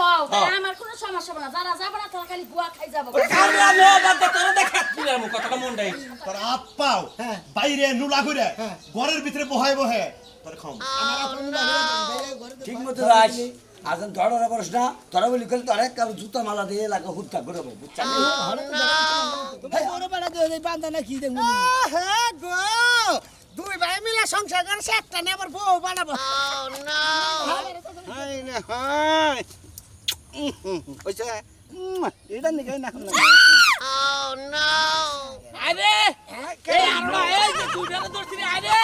থাও তাই হ্যাঁ। আমার কোনো সমস্যা হবে না। যারা যাবে না তারা খালি গুয়া খাই যাব। ওরে কামলা নো বাদ তোর দেখা দিলাম মু কথাটা মন দেই তোর হাত পাও হ্যাঁ। বাইরে নুলা করে হ্যাঁ। ঘরের ভিতরে বহায় বহে। তোর খাম আমার আপন ঘরে ঠিক মতো যাস যখন ধরা বস না ধরা বলি করলে তোর এক জুতা মালা দিয়ে এলাকা হুটকা করে বুঝছা বান্দা না কি দেখুন হ্যাঁ গো। দুই ভাই মিলে সংসার করছে একটা নে আবার বউ বানাবো। হাই না। হাই ওইছে এটা নিকে না। আরে! এই আরবা এই যে তুই বেলা আরে!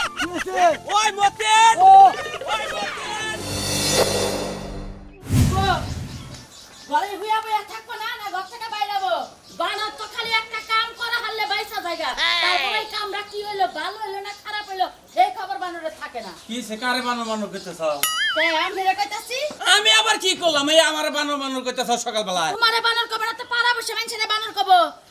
ওই মতেন! ওই মতেন! ঘরে হুইয়া বইয়া থাকব না না ঘর থেকে বাইরাবো বানর তো খালি একটা কাম করা হারলে বাইসা জায়গা। তারপরে কামটা কি হইল? ভালো হইল না খারাপ হইল? এই খবর বানরে থাকে না। কি সে কারে বানো বানো কইতেছ? আমি কইতাছি? আমি আবার কি করলাম? এই আমার বানো বানো কইতেছ সকালবেলায়? তোমারে বানর কবে না তো পারা বসে মানুষের বানর কব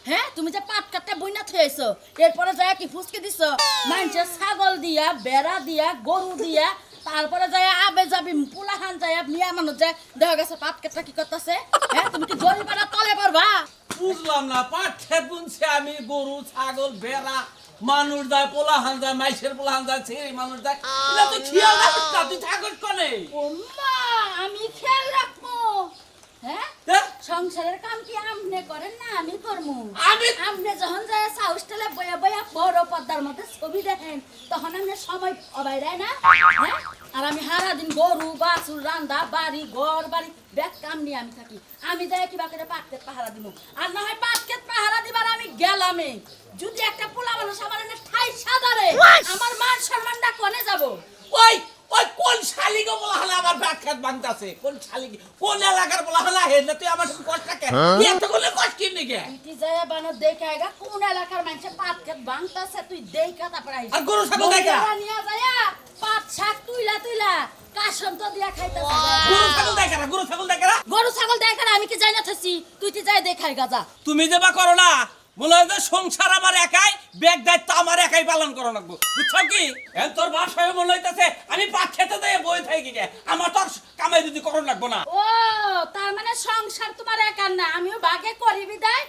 হ্যাঁ তুমি যে পাট কাটটা বইনা থইছো এরপরে যায় কি ফুসকে দিছো? মানুষের ছাগল দিয়া বেড়া দিয়া গরু দিয়া তারপরে যায় আবে যাবি পুলাহান যায় মিয়া মানুষ যায় দেখা গেছে পাট কাটটা কি করতেছে? হ্যাঁ তুমি কি জরিমানা তলে পারবা বুঝলাম না পাঠে বুনছে আমি গরু ছাগল বেড়া মানুষ যায় পোলাহান যায় মাইসের পোলা হান যায় ছেড়ে মানুষ যায়। তুই খেয়াল রাখিস না তুই থাকস কনে? আমি খেয়াল রাখব? সংসারের কাম কি আমনে করেন? না আমি করমু। আমি আমনে যখন যায় সাউস্টেলে বয়া বয়া বড় পর্দার মধ্যে ছবি দেখেন তখন আমনে সময় অবাই দেয় না? হ্যাঁ? আর আমি সারা দিন গরু বাছুর রান্দা বাড়ি ঘর বাড়ি ব্যাগ কাম নিয়ে আমি থাকি। আমি যাই কিবা করে পাটকেট পাহারা দিব আর না হয় পাটকেট পাহারা দিবার আমি গেলামে যদি একটা পোলা মানুষ আমার ঠাই সাদারে আমার মান সম্মানটা কনে যাব? ওই! ওই কোন শালিকে বলা হলে আমার খেত কোন শালিকে? কোন এলাকার বলা হলে হে না তুই আমার কষ্ট কে এত করলে কষ্ট কি নিকে? ইটি যায় বানো দেখে আইগা কোন এলাকার মানুষে পাটকেট ভাঙতাছে তুই দেখা তারপরে আইস। আর গরু ছাগল দেখা? নিয়া যায় পাট শাক তুইলা তুইলা কাশন তো দিয়া খাইতাছে। গরু ছাগল দেখে না গরু ছাগল দেখে না গরু ছাগল দেখে না আমি কি যাই না থাকি তুই কি যাই দেখাই গাজা তুমি যে বা করো না যে সংসার আমার একাই ব্যাগ দায়িত্ব আমার একাই পালন করো লাগবো। বুঝছ কি? এখন তোর বাসায় মনে হইতেছে আমি পাট খেতে দিয়ে বই থাকি গে। আমার তোর কামাই যদি করো লাগবো না। ও তার মানে সংসার তোমার একার না আমিও বাগে করি বিদায়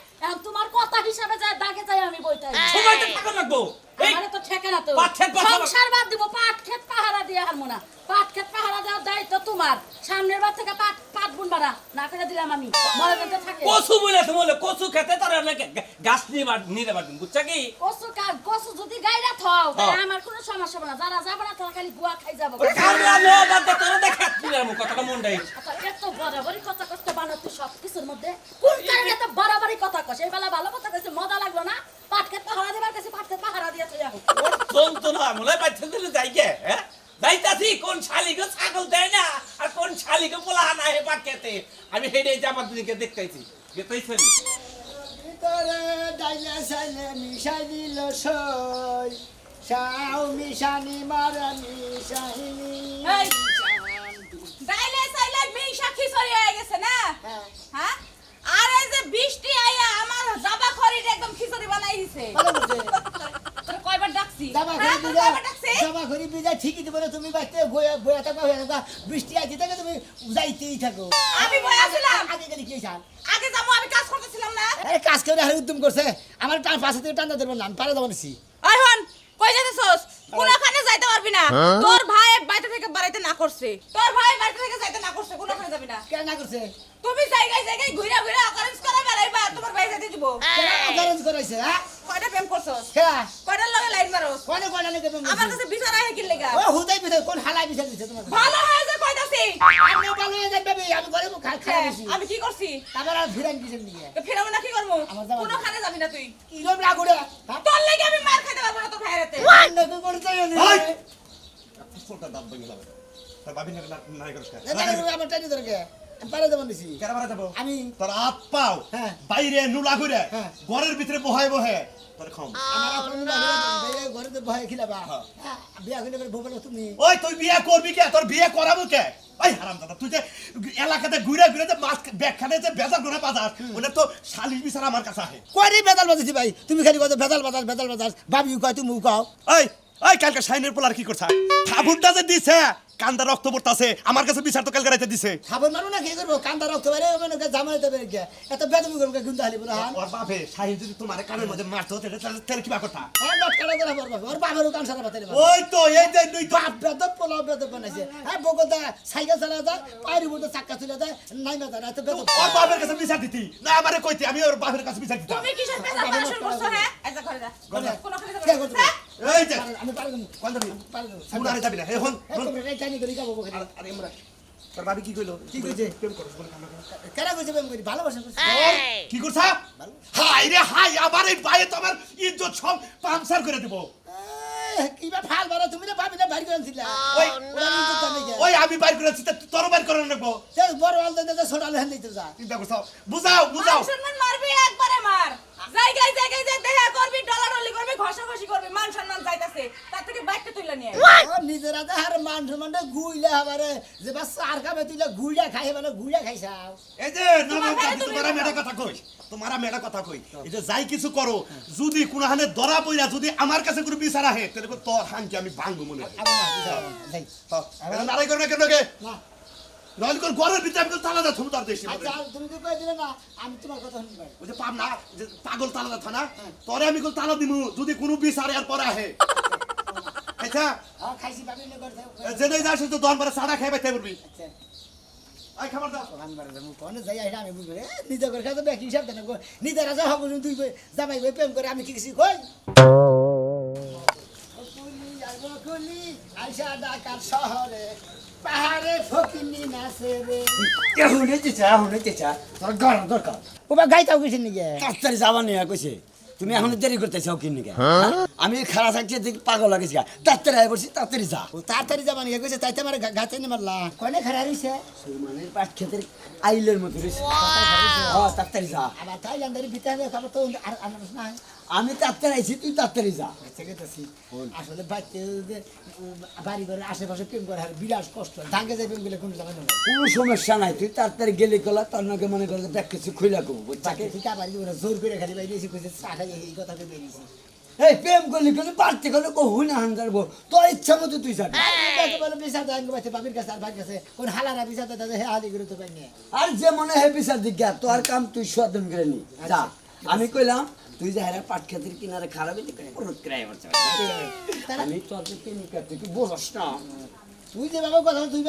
তোমার কথা হিসাবে যায় দাগে যাই আমি বইতাই সময় তো থাকো লাগবো। আমারে তো ঠেকে না তো। পাট ক্ষেত বাঁচাবো। সংসার বাদ দিব পাট ক্ষেত পাহারা দিয়ে হারমো না। পাট ক্ষেত পাহারা দেওয়ার দায়িত্ব তোমার। সামনের বার থেকে পাট পাট বুনবা না না করে দিলাম আমি। মরে থাকে। কচু বলে তুমি বলে কচু খেতে তার অনেক গাছ নিয়ে নিতে পারবেন বুঝছ কি? কচু কা কচু যদি গাইরা থাও তাহলে। আমার কোনো সমস্যা হবে না। যারা যাবে না তারা খালি গুয়া খাই যাব। ওরে কামলা বাদ দে তোর দেখা দিলাম কথাটা মন দেই আচ্ছা, এত বরাবরই কথা কষ্ট বানো তুই সব কিছুর মধ্যে। কোন কারণে এত বরাবরই কথা কস? এই বেলা ভালো কথা কইছে মজা লাগল না পাটকে পাহারা দিবার কাছে পাটকে পাহারা দিয়ে তুই এখন ওর হয় বাচ্চা দিলে যাই গে হ্যাঁ? যাইতাছি কোন শালিকে ছাগল দেয় না আর কোন শালিকে পোলা না হে পাট আমি হেডে জামার দিকে দেখতেছি। দেখতেছেন? ভিতরে ডাইলে সাইলে মিশাই দিল সই। সাউ মিশানি মারা মিশাইনি ডাইলে সাইলে মিশা খিচুড়ি হয়ে গেছে না? হ্যাঁ। আর এই যে বৃষ্টি আইয়া আমার জাবা খড়ির একদম খিচুড়ি বানাই দিছে। জামা হ্যাঁ, ঘড়ি তোর জামা ঘড়ি ঠিকই দেবো না তুমি থাকা হয়ে থাকা বৃষ্টি আছে থাকে তুমি যাইতেই থাকো। আমি ছিলাম। আগে গেলে কি চান আগে যাব আমি কাজ করতেছিলাম না। আরে কাজ করে হারে উদ্যম করছে। আমার টান পাশে থেকে টান দেবো না আমি পারে যাব নিছি ওই হন কই যাইতেছস? কোনখানে যাইতে পারবি না। তোর ভাই বাড়িতে থেকে বাড়িতে না করছে। তোর ভাই বাড়িতে থেকে যাইতে না করছে কোনখানে যাবি না। কেন না করছে? তুমি জায়গায় জায়গায় ঘুরে ঘুরে অকারেন্স করে বেড়াইবা তোমার ভাই যেতে দিব। অকারেন্স করাইছে হ্যাঁ? কয়টা প্রেম করছস? খেলা কয়টার লগে লাইন মারোস? কোনে কোনে নাকি তুমি আমার কাছে বিচার আহে কি লেগা? ও হুদাই বিছে কোন হালাই বিছে দিছে তোমার? ভালো হয়ে যে কইতাছি। আমি ভালো হয়ে যাবে আমি ঘরে মুখ খা খাই দিছি। আমি কি করছি? তারপর আর ফিরান কিসের নিয়ে তো ফেরাবো না কি করব? কোন খানে যাবি না তুই। কি রকম হ্যাঁ তোর লাগে আমি মার খাইতে পারব না তোর ভাইয়ের হাতে। নাকি করতে ওই! দাঁত ভেঙে যাবে। তোর নাই করিস আমার পারে কেন যাব আমি তোর হাত পাও। হ্যাঁ। বাইরে নুলা করে হ্যাঁ। ঘরের ভিতরে বহায় বহে। তোর খাম আমার আপন বাইরে ঘরে তো ভয় খিলাবা। হ্যাঁ, বিয়া করে করে ভোগলো তুমি ওই তুই বিয়ে করবি কে? তোর বিয়ে করাবো কে? ওই হারাম দাদা তুই যে এলাকাতে ঘুরে ঘুরে যে মাছ যে বেজার ঘুরে বাজার ওটা তো শালিশ বিচার আমার কাছে আহে। কয়রি ভাই? তুমি খালি বাজার বেদাল বাজার। ভাবি কয় তুমি কও। ওই ওই কালকে সাইনের পোলার কি করছা? ঠাকুরটা যে দিছে কান্দা রক্ত পড়তাছে আমার কাছে বিচার তো কালকে দিছে। খাবার মারো না কি করব? কান্দা রক্ত পারে মানে জামাই দেবে কে এত বেদমি করব গুন্দা হালি বলে হ্যাঁ ওর বাপে শাহিন যদি তোমার কানের মধ্যে মারতো তাহলে তাহলে- কি কথা? হ্যাঁ ডট কাটা করে পড়বা ওর বাবারও কান সারা বাতালে ওই তো এই যে দুই তো বাপ বেদব পোলাও বেদব বানাইছে। হ্যাঁ বগদা সাইকেল চালা যায় পায়ের উপর চাক্কা তুলে দেয় নাই না এত বেদব ওর বাপের কাছে বিচার দিতি। না আমারে কইতে আমি ওর বাপের কাছে বিচার দিতাম। তুমি কিসের পেশা পড়াশোনা করছ হ্যাঁ? যে ঘরে যা ঘরে যা। কোনো কে করতে হ্যাঁ? এই যে আমি পারব না কোন যাবি পারব না শুন আরে যাবি না। এখন টাইনি যাব আরে আমরা তোর ভাবি কি কইলো? কি কইছে? প্রেম করছ বলে কান্না করে। কেন কইছে প্রেম করি? ভালোবাসা করছে কি করছ? হাই রে হাই আমার এই পায়ে তোমার ইজ্জত সব পামসার করে দেব। কিবা ফাল বারা তুমি না বাড়ি করে আনছিলা। ওই ওরা নিতে জানে কে ওই আমি বাইর করে তা তোর বাইর করে নেব সে বড় আল দেন ছোট আল হেন দিতে যা। চিন্তা করছ বুঝাও বুঝাও মান সম্মান মারবি একবারে মার জায়গায় জায়গায় যে দেখা করবি করবি ঘষাঘষি করবি মান সম্মান যাইতাছে তার থেকে বাইকটা তুইলা নিয়ে নিজেরা তো হার মান সম্মানটা গুইলা হাবারে যে বাস আর কামে তুইলা গুইলা খাই মানে গুইলা খাইছাও এই যে নমস্কার তোমার মেয়েটা কথা কই তোমার মেয়েটা কথা কই এই যে যাই কিছু করো যদি কোনখানে ধরা পইরা যদি আমার কাছে কোনো বিচার আহে তাহলে তোর হানকে আমি ভাঙবো মনে হয়। নারাই করবে কেন কে না। নইলে ঘরের ভিতরে আমি তালা দা থুম তার দেশে আচ্ছা তুমি তো কই দিলে না আমি তোমার কথা শুনতে পারি। ওই যে পাম না যে পাগল তালা দা থানা তোরে আমি তালা দিমু যদি কোনো বিচার এর পরে আহে। আচ্ছা। হ্যাঁ খাইছি যাস তো দন পরে সাড়া খাই বাইতে পারবি আচ্ছা। আই খাবার দাও আমি কোনে কি কিছু কই? আইসা শহরে পাহাড়ে ফকিনি নাচে রে। তোর দরকার গাইতাও কিছু তাড়াতাড়ি নিয়ে কইছে। তুমি এখন দেরি করতেছ কি নিকে আমি খারাপ থাকছি দেখি পাগল লাগেছি গা। তাড়াতাড়ি আয় বলছি তাড়াতাড়ি যা। ও তাড়াতাড়ি যাবা নাকি? কইছে তাইতে আমার গাতে নি মারলা। কনে খারা রইছে? সুরমানের পাট ক্ষেতের আইলের মতো হ্যাঁ তাড়াতাড়ি যা আবার থাইল্যান্ডের ভিতরে খাবার তো আর আনারস না আমি তাড়াতাড়ি আইছি তুই তাড়াতাড়ি যা। তাছি আসলে বাচ্চা বাড়ি ঘরে আশেপাশে প্রেম করে আর বিরাট কষ্ট। ঢাকে যাই প্রেম করলে কোনো জায়গা নেই। কোনো সমস্যা নাই তুই তাড়াতাড়ি গেলি কলা তোর নাকি মনে করে দেখ কিছু খুইলা তাকে ঠিক আবার জোর করে খালি বাইরে এসে কইছে চা খাই এই কথা বেরিয়েছি এই প্রেম করলি কিন্তু পারতে গেলে কহু না হান যাব তোর ইচ্ছা মতো তুই যাবি। বলে বিচার বাবির কাছে আর কাছে কোন হালারা বিচার দেয় হে হালি করে তো পাই আর যে মনে হয় বিচার দিজ্ঞা তোর কাম তুই সাধন করে নি। যা। আমি কইলাম তুই যে হেরা পাট খেতের কিনারে খারাপ। আমি তোর প্রেমিকা তুই কি বোঝস না? তুই যে বাবা কথা তুই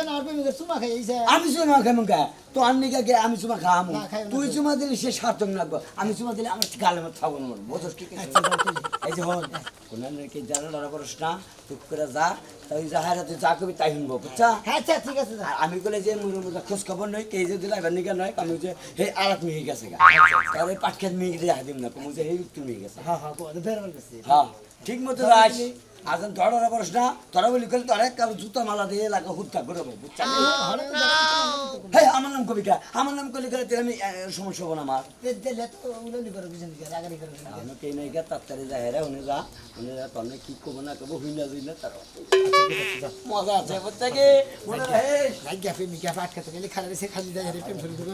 চুমা খাই আমি চুমা গা তো আন্নিকা গে আমি চুমা খামু না, না তুই চুমা দিলে সে সার্থক লাগবো আমি চুমা দিলে আমার গালে না বোঝস কি আচ্ছা, এই যে হন কোনার জানা লড়া করস না চুপ করে যা। তাই যা তুই যা কবি তাই শুনব বুঝছা? হ্যাঁ আচ্ছা ঠিক আছে আমি কলে যে মোর খোঁজ খবর নয় কে যে নয় আমি যে হে মিহি গেছে গা। পাটখাত মিহি দিয়ে দিম না কমু যে হে গেছে। হ্যাঁ হ্যাঁ গেছে। হ্যাঁ ঠিক মতো রাখ আজন ধরা পড়স না তোরা বলি কল তোরা কারও জুতা মালা দিয়ে লাগা হুটকা করে বুঝছা? হলে তো যাবে হে আমার নাম কবিকা আমার নাম কলি করে আমি সমস্যা হব না আমার। তে দিলে তো উড়লি করে বুঝেন কি রাগারি করে বুঝেন কি। আমি কে নাই গা তাড়াতাড়ি যা হেরা উনি যা উনি যা তোমরা কি করব না করব হুই না জুই না তার মজা আছে বুঝছে কি? হে ভাই গ্যাপে মি গ্যাপ আটকাতে গেলে খালি সে খালি যায় রে প্রেম শুরু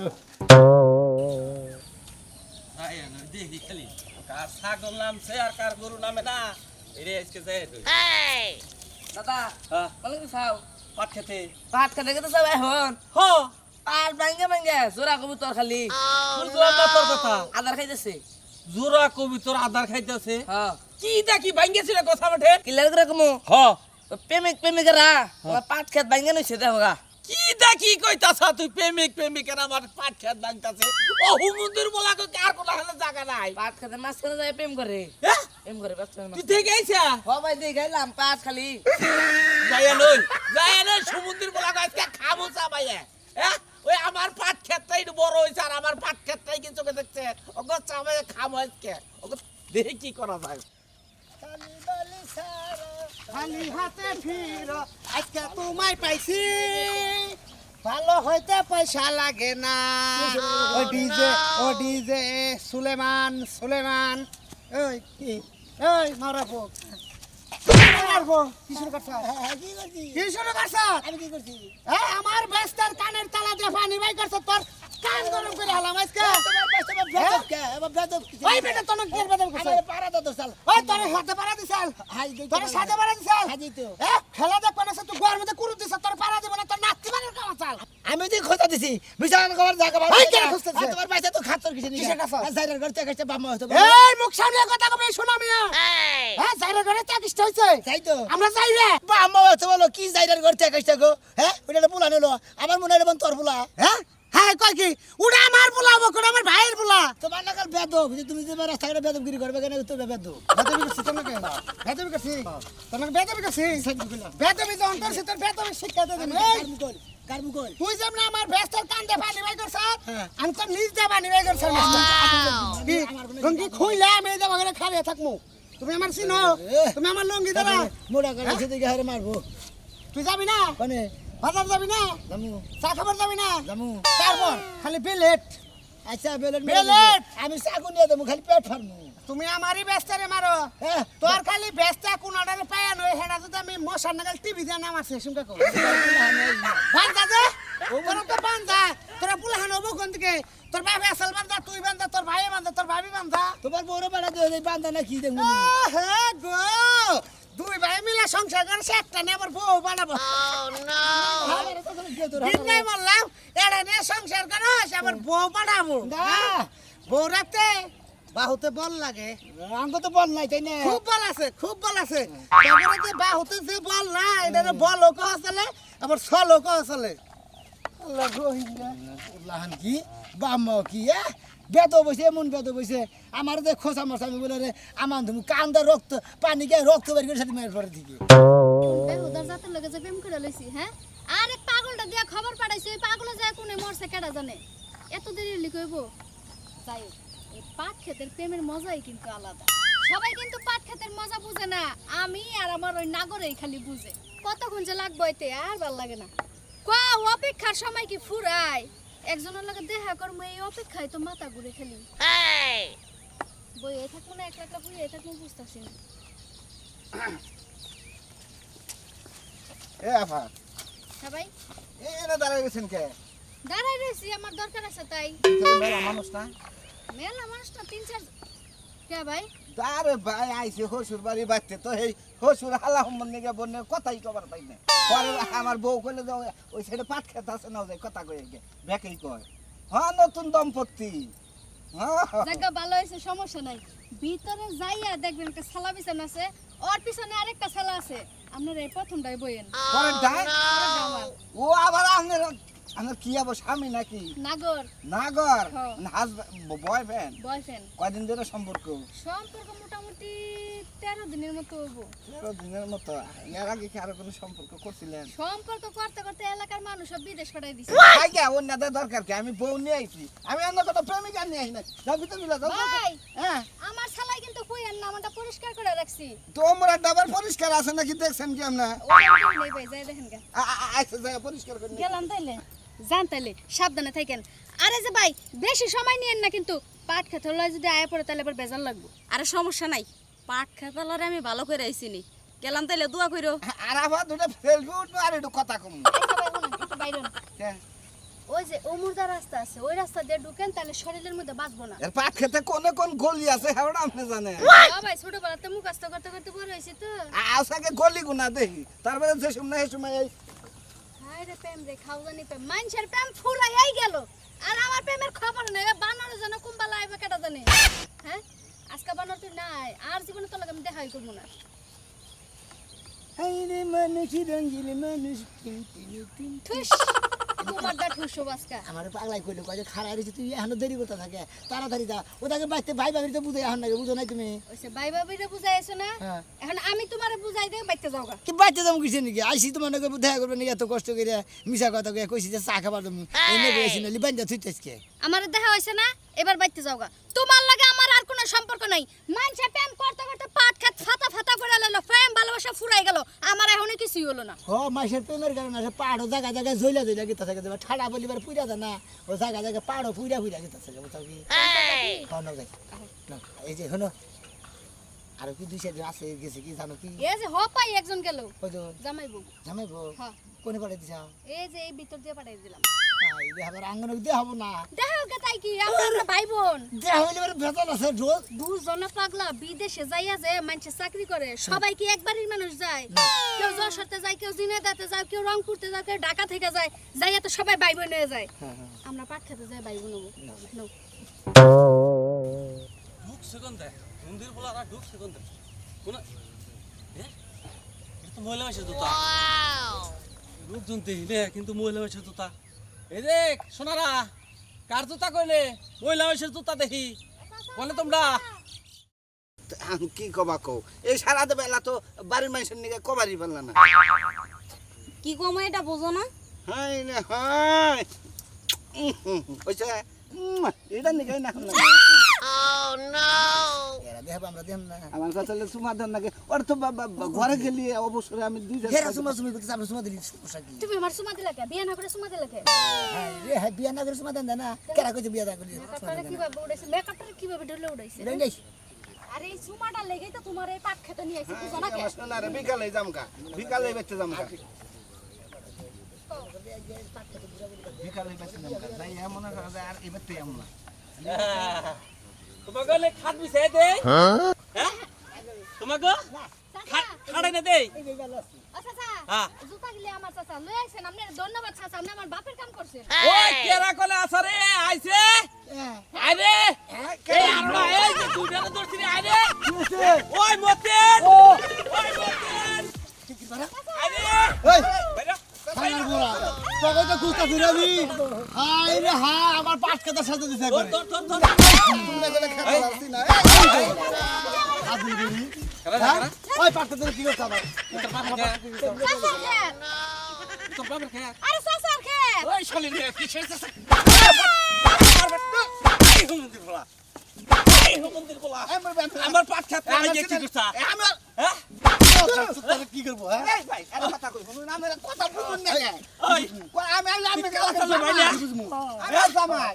আয় না, দেখি খালি। কার ছাগল নামছে আর কার গরু নামে না? এরে আজকে যাই তুই। দাদা হ্যাঁ? বলে কি খেতে। ভাত খাতে খেতে সব এখন? হ! আর ভাঙ্গে ভাঙ্গে জোড়া কবুতর খালি। জোড়া তোর কথা? আদার খাইতেছে? জোড়া কবি তোর আধার খাইতেছে? হ্যাঁ। কি দেখি ভাঙ্গেছিল কথা মাঠে কিলার করে কমু? হ প্রেমিক প্রেমিকেরা তোমার পাট খেত ভাঙ্গে নইছে দেখো কি দেখি কইতাছা তুই প্রেমিক প্রেমিকের আমার পাট খেত ভাঙতাছে ও হুমুন্দির বলা কই আর কোন হালে জায়গা নাই। পাট খেতে মাঝখানে যায় প্রেম করে। হ্যাঁ? প্রেম করে ব্যস্ত তুই থেকে আইছা? সবাই দিয়ে খাইলাম পাট খালি। যাইয়া নই যাইয়া নই সমুদ্রের বলা কই আজকে খাব চা ভাইয়া হ্যাঁ ওই আমার পাট ক্ষেতটাই বড় হইছে আর আমার পাট ক্ষেতটাই কি চোখে দেখছে? ওগো চা ভাইয়া খাব আজকে। ওগো দেখি কি করা যায়। খালি হাতে ফির আজকে তোমায় পাইছি। ভালো হইতে পয়সা লাগে না। ও ডিজে ও ডিজে সুলেমান সুলেমান। ওই কি? ওই মারাবো। কি করছি? আমার বেস্তার কানের তালা দিয়ে পানি বাই করছ তোর কান গরম করে হালাম আজকে। ওই বেটা তোর কি বেটা আমার পারা দাও চাল ওই তোর হাতে পারা দিছাল হাই দে তোর সাথে পারা দিছাল হাই দিতো। এ খেলা দেখ কোন তুই গোয়ার মধ্যে কুরু দিছ তোর পারা দিব না তোর নাতি মানে কাম চাল আমি যে খোঁজা দিছি বিছানা কভার জায়গা পাবো ওই কেন খুঁজতেছে? তোমার পয়সা তো খাতর কিছু নেই। কিসের কাছে? সাইডার করতে কাছে বাম্মা হতো এই মুখ সামনে কথা কবে শোনা মিয়া। হ্যাঁ যাইরে ঘরে চাকিস হইছে তাই তো। আমরা যাই রে বাম্মা হতো বলো কি সাইডার করতে কাছে গো? হ্যাঁ? ওটা পোলা নিলো আমার মনে হয় তোর পোলা। হ্যাঁ? হ্যাঁ কই কি? উড়া আমার পোলাবো কোন আমার ভাইয়ের পোলা। তোমার নাকাল বেদ তুমি যে রাস্তাঘাটে বেদমগিরি করবে কেন তো বেদ বেদবি? করছি তোমাকে বেদবি করছি তোমাকে বেদবি করছি বেদবি তো অন্তর সে তোর বেদবি শিক্ষা দে দিন এই! কারমু কই তুই যেমন আমার ব্যস্তের কান্দে পানি বাই করছ হ্যাঁ। আমি তোর নিজ দে পানি বাই করছ। কি? খুইলে আমি এই করে খাবে থাকমু। তুমি আমার চিনো? তুমি আমার লঙ্গি দাঁড়া সেদিকে হারে মারবো। তুই যাবি না? কোনে? বাজার যাবি না? জামু চা খাবার যাবি না? জামু তারপর? খালি বেলেট। আচ্ছা বেলেট বেলেট! আমি চাকু নিয়ে দেবো খালি পেট ফারমু তুমি আমারই ব্যস্তারে মারো। হ্যাঁ তোর খালি ব্যস্তা কোন অর্ডারে পায় নয় হেডা যদি আমি মশার নাগাল টিভি দিয়ে নাম আছে কো বান্দা যে তোরা তো বান্দা। তোরা পুলাহান হব কোন দিকে তোর বাবা আসল বান্দা তুই বান্দা তোর ভাই বান্দা তোর ভাবি বান্দা। তোমার বড় বেড়া দিয়ে বান্ধা না কি দেখব? হে গো! দুই ভাই মিলে সংসার করে একটা নিয়ে আবার বউ বানাবো। দিন নাই বললাম এটা নিয়ে সংসার করো সে আবার বউ বানাবো। হ্যাঁ? বউ রাখতে বাহুতে বল লাগে। আঙ্গ তো বল নাই তাই না? খুব বল আছে খুব বল আছে। তারপরে যে বাহুতে যে বল না এটা বলও কহ চলে আবার সলও কহ চলে। আমার মশা আমি বলে আমার কান্দা রক্ত, পানি রক্ত বের করে মেয়ের পরে দিকে আর খবর পাঠাইছে পাগলে যায় কোনে মরছে কেডা জানে? এত দেরি হলি কইব যাই পাট ক্ষেতের প্রেমের মজাই কিন্তু আলাদা। সবাই কিন্তু পাট ক্ষেতের মজা বুঝে না। আমি আর আমার ওই নাগরেই খালি বুঝে। কতক্ষণ যে লাগবো এতে, আর ভালো লাগে না। কোয়া অপেক্ষার সময় কি ফুরায় একজনের লগে দেখা করব এই অপেক্ষায় তো মাথা ঘুরে খালি বই এই থাকব না একলা একলা বই এই থাকব বুঝতেছি না। এ আফা সবাই? এ এনে দাঁড়াই গেছেন কে? দাঁড়াই রয়েছি আমার দরকার আছে তাই। মেলা মানুষ না? মেলা মানুষ না তিন চার কে ভাই? আরে ভাই হসুর বাড়ি বাড়তে তো এই হসুর হালা সম্বন্ধ বন্যে কথাই কবার পাই না। পরে আমার বউ কইলে ওই- সাইডে পাট খেতে আছে না ওই কথা কয়ে গে বেকেই কয়। হ্যাঁ নতুন দম্পতি। হ্যাঁ। জায়গা ভালো হয়েছে সমস্যা নাই। ভিতরে যাইয়া দেখবেন একটা সালা বিছান আছে ওর পিছনে আরেকটা সালা আছে। আপনার এই প্রথমটাই বইয়েন। পরেরটা আমার। ও আবার আপনার আপনার কি আবার স্বামী নাকি? নাগর। নাগর? হ্যাঁ। হাজব্যান্ড বয়ফ্রেন্ড বয়ফ্রেন্ড কয়দিন ধরে সম্পর্ক? সম্পর্ক মোটামুটি তেরো দিনের মতো হব তেরো দিনের মতো। এর আগে কি আরও কোনো সম্পর্ক করছিলেন? সম্পর্ক করতে করতে এলাকার মানুষ সব বিদেশ পাঠাই দিছে। আগে অন্যদের দরকার কি? আমি বউ নিয়ে আইছি। আমি অন্য কথা প্রেমিকা নিয়ে আইছি না যাও ভিতরে মিলা যাও। ভাই হ্যাঁ। আমার সালাই কিন্তু কইয়েন না আমারটা পরিষ্কার করে রাখছি। তোমরা ডাবার পরিষ্কার আছে নাকি? দেখছেন কি আমরা? ওটা নেই ভাই যাই দেখেন গা। আচ্ছা যাই পরিষ্কার করে। গেলাম তাইলে। যান তাইলে সাবধানে থাকেন। আরে যে ভাই বেশি সময় নিয়েন না কিন্তু। পাট খেতে যদি আয়া পড়ে তাহলে এবার বেজাল লাগবে। আরে সমস্যা নাই। পাট খেতালারে আমি ভালো করে আইছিনি গেলাম তাইলে দোয়া কইরো। আর আবার দুটো ফেলবি উঠবো আর একটু কথা কম। ওই যে অমুরদা রাস্তা আছে ওই রাস্তা দিয়ে ঢুকেন তাহলে শরীরের মধ্যে বাঁচবো না। এর পাট খেতে কোনে কোন গলি আছে আপনি জানেন। ভাই ছোটবেলাতে মুখাস্ত করতে করতে বড় হয়েছি তো। আসাকে গলি গুনা দেখি। তারপরে যে সময় এই সময় এই হায় রে প্রেম রে খাওয়ানি প্রেম। মানুষের প্রেম ফুরাই এই গেল। আর আমার প্রেমের খবর নেই বানরের জন্য কুম্বা লাইবে কেটা জানে হ্যাঁ? আজকে বানর তুই নাই আর জীবনে লাগে আমি দেখাই করব না। আইরে মানুষ রঙ্গিল মানুষ তোমার দা ঠুসো বাসকা আমার পাগলাই কইলো কয় যে খারাপ তুই এখনও দেরি করতে থাকে। তাড়াতাড়ি যা। ওটাকে বাইতে ভাই ভাবির তো বুঝে এখন নাকি বুঝো নাই তুমি? ওইসে ভাই ভাবিরে বুঝাই আছো না? হ্যাঁ। এখন আমি তোমারে বুঝাই দেই বাইতে যাও কি বাইতে যাব কিছু নাকি? আইসি তোমার নাকি দেখা করবে নাকি এত কষ্ট করে মিশা কথা কইছি যে চা খাবার তুমি। এই নেবে এসি না লিবান যা থুইতেছকে আমার দেখা হয়েছে না এবার বাইতে যাও তোমার লাগে কোনো সম্পর্ক নাই। মানুষে প্রেম করতে করতে পাট খাত ফাতা ফাতা করে লাইলো প্রেম ভালোবাসা ফুরাই গেল। আমার এখনই কিছুই হলো না। হ মাসের প্রেমের কারণে আছে পাহাড়ও জায়গা জায়গায় জইলা জইলা গেতে থাকে দেবা ঠাডা বলিবার পুইরা দা না ও জায়গা জায়গায় পাহাড়ও পুইরা পুইরা গেতে থাকে বুঝাও কি? হ নাও যাই। নাও, এই যে হনো আর কি দুই চারজন আছে গেছে কি জানো কি? এই যে হ পাই একজন গেল। ওই তো জামাইবু জামাইবো হ্যাঁ। কোনে পাঠাই দিছা? এই যে এই ভিতর দিয়ে পাঠাই দিলাম। আই রে আবার আঙ্গনে না। দেখো কে তাই কি? আমরা ভাই বোন। দেহ এবার ভেতর আছে রোজ দুজনে পাগলা বিদেশে যাইয়া যে মানুষে চাকরি করে সবাই কি একবারই মানুষ যায়? কেউ যশোরতে যায় কেউ জিনেদাতে যায় কেউ রংপুরতে যায় কেউ ঢাকা থেকে যায় যাইয়া তো সবাই ভাই বোন হয়ে যায়। আমরা পাট খেতে যাই ভাই বোন হব। দেখ মন্দির দেখ কোন মহিলা মানুষের জুতা। লোকজন দেখি কিন্তু মহিলা মানুষের জুতা। এই দেখ সোনারা কার জুতা কইলে? মহিলা মানুষের জুতা দেখি। বলে তোমরা। কি কবা কও? এই সারা বেলা তো বাড়ির মানুষের নিকে কবারই পারল না। কি কম এটা বোঝো না। হাই না হাই উম, এটা নিকে না আমরা দেখাম না। আমার কথা সুমা দেন নাকি? ওর তো বা- বা- বা ঘরে গেলি অবসরে আমি দুই হেরা সুমা সুমি করতে আমরা সুমা দিলি তুমি আমার সুমা দিলে কে? বিয়ে না করে সুমা দিলে কে? রে হাই বিয়া না করে সুমা দেন না। কেরা কইছে বিয়া দা করি মেকআপটা কীভাবে উড়াইছে? মেকআপটা কীভাবে ঢলে উড়াইছে? রে নেই আরে এই সুমাটা লেগেই তো তোমার এই পাট খেতে নিয়ে আইছে বুঝো না কে? আমার সোনারে বিকালে যামকা বিকালে বেচতে যামকা বিকালে বেচতে যামকা যাই এমন আর এবার তো এমন না। তোমাকে বলে খাট বিছাই দে। হ্যাঁ? তোমাকে খাড়াই না দেই হ্যাঁ। জুতা গিলে আমার চাচা লই আইছেন আপনি ধন্যবাদ চাচা আপনি আমার বাপের কাম করছেন। ওই কেরা কলে আসারে আইছে? আরে এই আরোনা এই যে দুইটারে রে আরে ওই মতেন! তোকে তো কুস্তা ফিরাবি হাই রে হা আমার পাঁচ কথা সাথে দিছে তোমরা গেলে খেলা না। আদি দিবি খেলা হ্যাঁ ওই পাঁচ কথা কি করতে আবার? তোর তোর আরে ওই শালি রে আমার পাট খেত কি করছা আমার হ্যাঁ? তোরা কি করব হ্যাঁ?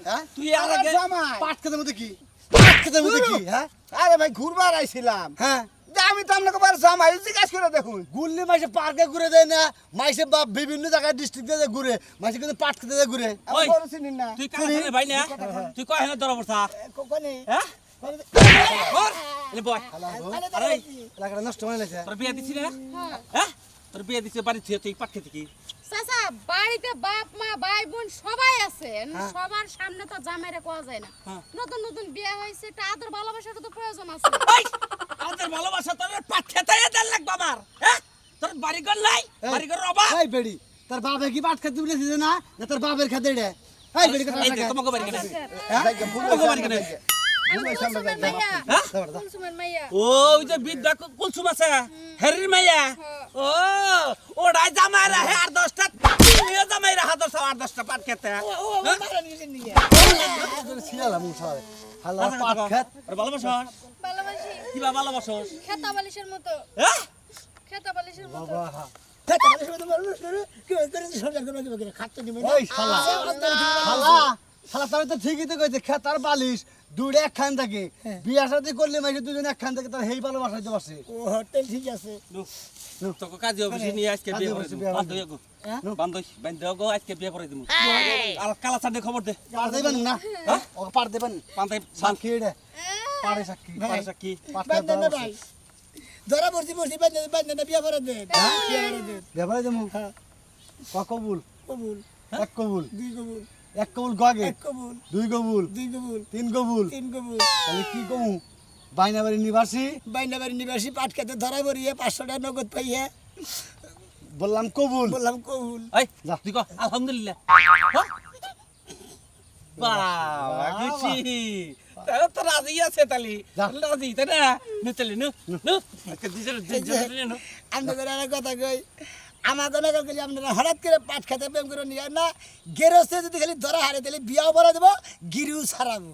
হ্যাঁ? তুই আগে জামাই। পাঁচ কথার মধ্যে কি? পাঁচ কথার মধ্যে কি হ্যাঁ? আরে ভাই ঘুরবার আইছিলাম। হ্যাঁ। আমি তো আপনাকে বার জামাই জিজ্ঞাসা করে দেখুন। গুল্লি মাসে পার্কে ঘুরে দেয় না মাসে বা বিভিন্ন জায়গায় ডিস্ট্রিক্টে ঘুরে মাসে কিন্তু পাট খেতে যায় ঘুরে। ওই আমি বড় চিনি না। তুই ভাই না? তুই কয় ধরা পড়ছা কোনে? হ্যাঁ? নষ্ট হয়ে গেছে তোর বিয়ে দিছি না? হ্যাঁ। তোর বিয়ে দিছে বাড়ি থেকে তুই পাট খেতে কি চাচা বাড়িতে বাপ মা ভাই বোন সবাই আছে। সবার সামনে তো জামাইরে কোয়া যায় না। হ্যাঁ। নতুন নতুন বিয়ে হয়েছে একটা আদর ভালোবাসার তো প্রয়োজন আছে। এই, ভালোবাসা তোর দেন লাগবে আমার। হ্যাঁ? তোর বাড়ি ঘর নাই? বাড়ি ঘর অভাব এই বেড়ি তোর বাবা কি পাট খেতে বলেছিস না? না তোর বাপের খেতে রে। এই বেড়ি কথা তোমাকে বাড়ি কেন তোমাকে বাড়ি কেন হ্যাঁ? ও ওই যে বিদ্যা কুলসুম আছে হেরির মাইয়া? ও ওটাই জামাই রাহে আর দশটা জামাই রাহা দশটা আর দশটা পাট খেতে। ভালোবাসস? বালিশের মতো। বালিশের মতো। ঠিকই তো কইছে খেতার বালিশ। দুইটা একখান থাকে। বিয়া সাথে করলে মাইছে দুজন একখান থেকে তার হেই ভালোবাসা দিতে পারছে। তোকে কাজে অফিসে নিয়ে আজকে বিয়ে করে বিয়ে করে বান্ধই গো আজকে বিয়ে করে দিমু আর কালা চাঁদে খবর দে। পার দেবেন না? ও পার দেবেন। বান্ধই সাক্ষী রে পারে সাক্ষী পারে সাক্ষী। পাট খেত ভাই। ধরা পড়ছি পড়ছি বান্ধে বান্ধে বিয়া করে দে। দেবো? ক কবুল? কবুল। এক কবুল। দুই কবুল। এক কবুল গগে? এক কবুল। দুই কবুল? দুই কবুল। তিন কবুল? তিন কবুল। তাহলে কি কমু? বাইনাবাড়ি নিবাসী? বাইনাবাড়ি নিবাসী পাট খেতে ধরা পড়িয়ে পাঁচশো টাকা নগদ পাইয়ে। বললাম কবুল। বললাম কবুল। এই যা। তুই কো? আলহামদুলিল্লাহ। হ্যাঁ? বাবা খুশি তাহলে তো রাজি আছে তালি রাজি তাই না? নে তালি নু নু। আজকে একটা কথা কই। আমার কোনো কইলে আপনারা হঠাৎ করে পাট খেতে প্রেম করে নিয়ে না, গেরস্তে যদি খালি ধরা হারে তাহলে বিয়াও বলা দেবো, গিরিও ছাড়াবো।